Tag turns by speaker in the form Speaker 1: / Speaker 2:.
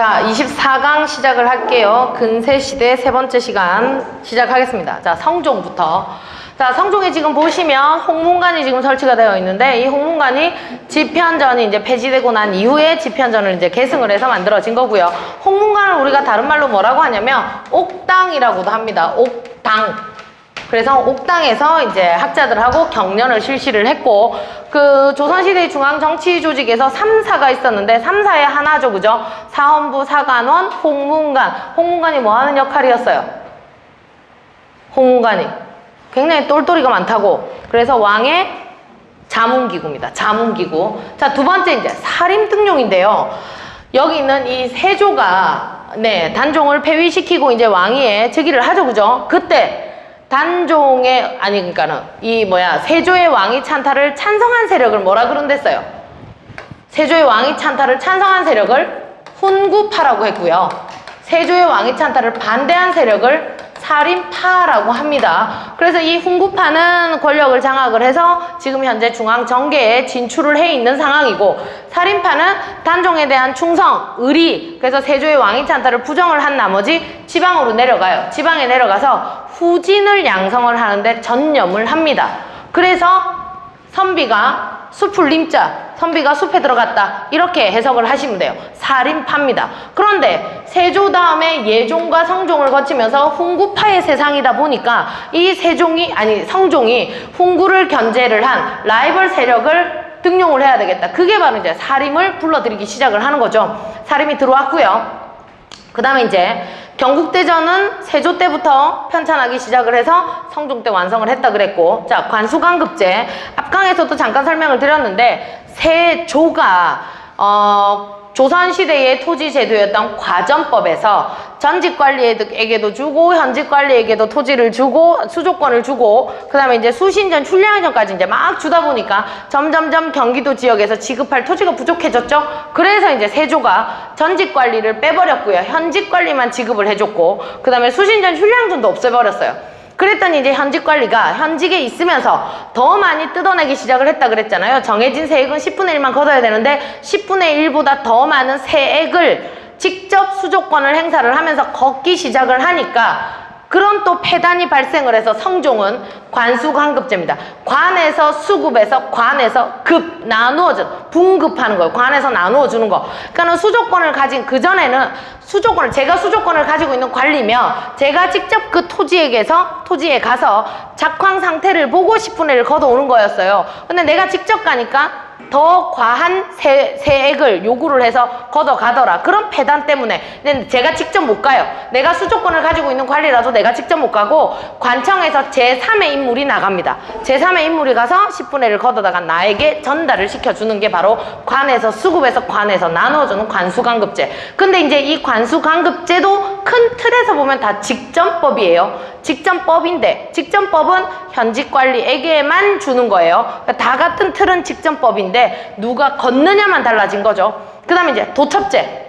Speaker 1: 자, 24강 시작을 할게요. 근세시대 세 번째 시간 시작하겠습니다. 자, 성종부터. 자, 성종에 지금 보시면 홍문관이 지금 설치가 되어 있는데 이 홍문관이 집현전이 이제 폐지되고 난 이후에 집현전을 이제 계승을 해서 만들어진 거고요. 홍문관을 우리가 다른 말로 뭐라고 하냐면 옥당이라고도 합니다. 옥당. 그래서 옥당에서 이제 학자들하고 경연을 실시를 했고 그 조선시대 중앙 정치 조직에서 3사가 있었는데 3사의 하나죠 그죠? 사헌부, 사관원, 홍문관 홍문관이 뭐 하는 역할이었어요? 홍문관이 굉장히 똘똘이가 많다고 그래서 왕의 자문기구입니다 자문기구 자 두 번째 이제 살인등용인데요 여기 있는 이 세조가 네 단종을 폐위시키고 이제 왕위에 즉위를 하죠 그죠? 그때 단종의 아니 그러니까는 이 뭐야 세조의 왕위 찬탈을 찬성한 세력을 뭐라 그런댔어요? 세조의 왕위 찬탈을 찬성한 세력을 훈구파라고 했고요. 세조의 왕위 찬탈을 반대한 세력을 살인파라고 합니다. 그래서 이 훈구파는 권력을 장악을 해서 지금 현재 중앙 정계에 진출을 해 있는 상황이고 살인파는 단종에 대한 충성, 의리, 그래서 세조의 왕위 찬탈을 부정을 한 나머지 지방으로 내려가요. 지방에 내려가서 후진을 양성을 하는데 전념을 합니다. 그래서 선비가 숲을 림자, 선비가 숲에 들어갔다. 이렇게 해석을 하시면 돼요. 살인파입니다. 그런데 세조 다음에 예종과 성종을 거치면서 훈구파의 세상이다 보니까 이 세종이, 아니 성종이 훈구를 견제를 한 라이벌 세력을 등용을 해야 되겠다. 그게 바로 이제 사림을 불러들이기 시작을 하는 거죠. 사림이 들어왔고요. 그 다음에 이제 경국대전은 세조 때부터 편찬하기 시작을 해서 성종 때 완성을 했다 그랬고 자 관수강급제. 앞강에서도 잠깐 설명을 드렸는데 세조가 어 조선시대의 토지 제도였던 과전법에서 전직관리에게도 주고 현직관리에게도 토지를 주고 수조권을 주고 그 다음에 이제 수신전 출량전까지 이제 막 주다 보니까 점점점 경기도 지역에서 지급할 토지가 부족해졌죠. 그래서 이제 세조가 전직관리를 빼버렸고요. 현직관리만 지급을 해줬고 그 다음에 수신전 출량전도 없애버렸어요 그랬더니 이제 현직 관리가 현직에 있으면서 더 많이 뜯어내기 시작을 했다 그랬잖아요. 정해진 세액은 10분의 1만 걷어야 되는데 10분의 1보다 더 많은 세액을 직접 수조권을 행사를 하면서 걷기 시작을 하니까 그런 또 폐단이 발생을 해서 성종은 관수관급제입니다. 관에서 수급에서 관에서 급 나누어준 분급하는 거예요. 관에서 나누어 주는 거. 그러니까는 수조권을 가진 그 전에는 수조권을 제가 수조권을 가지고 있는 관리면 제가 직접 그 토지에게서 토지에 가서 작황 상태를 보고 10분의 1을 걷어오는 거였어요. 근데 내가 직접 가니까 더 과한 세, 세액을 요구를 해서 걷어가더라. 그런 폐단 때문에. 제가 직접 못 가요. 내가 수조권을 가지고 있는 관리라도 내가 직접 못 가고 관청에서 제3의 인물이 나갑니다. 제3의 인물이 가서 10분의 1을 걷어다가 나에게 전달을 시켜주는 게 바로 관에서 수급에서 관에서 나눠주는 관수관급제. 근데 이제 이 관수관급제도 큰 틀에서 보면 다 직전법이에요. 직전법인데 직전법은 현직 관리에게만 주는 거예요. 그러니까 다 같은 틀은 직전 법인데 누가 걷느냐만 달라진 거죠. 그 다음에 이제 도첩제.